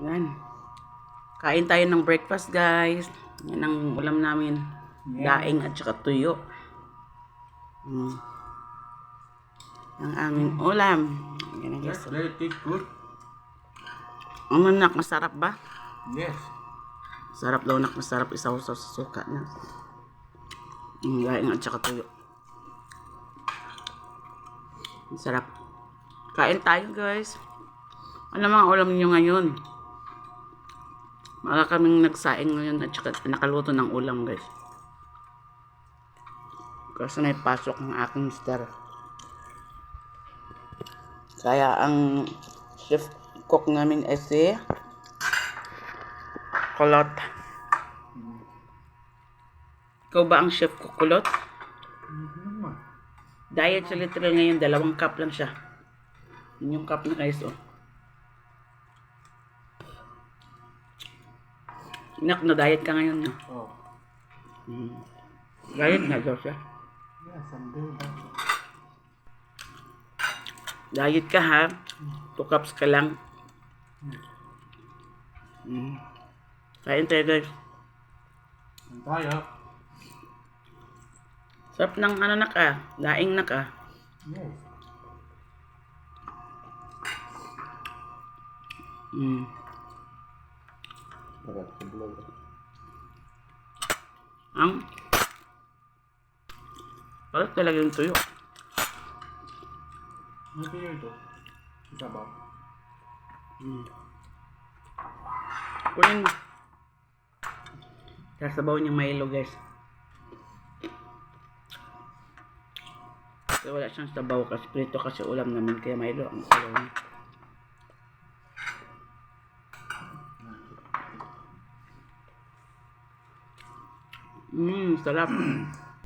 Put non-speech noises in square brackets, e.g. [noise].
Yan. Kain tayo ng breakfast, guys. Yan ang ulam namin. Daing at saka tuyo. Mm. Ang aming ulam. Yan ang Yes, very good. Ano nak, masarap ba? Yes. Sarap daw nak, masarap isaw-saw sa suka na. Mm, daing at saka tuyo. Ang sarap. Kain tayo, guys. Ano mga ulam niyo ngayon? Mga kaming nagsaing ngayon at saka nakaluto ng ulam, guys. Kasi may pasok ng aking mister. Kaya ang chef cook namin ay si Kulot. Ikaw ba ang chef cook, Kulot? Diet sa literal ngayon, dalawang cup lang siya. Yun yung cup na guys, oh. Inak, na diet ka ngayon, no? Oh. Hmm. Diet na daw siya. Yes, I'm doing that. Diet ka, ha? Two cups ka lang. Hmm. Kain tayo, guys. Ang tayo. Sarap ng ano na ka, daing na ka. Yes. Hmm. Ang Parang talaga yung tuyo. Ano pinyo ito? Isa ba? Hmm. Kunin mo. Sasabaw niyang Milo, guys. Kasi wala siyang sabaw kasi prito kasi ulam namin kaya Milo ang sabaw niya. Mmm, sarap. [clears throat]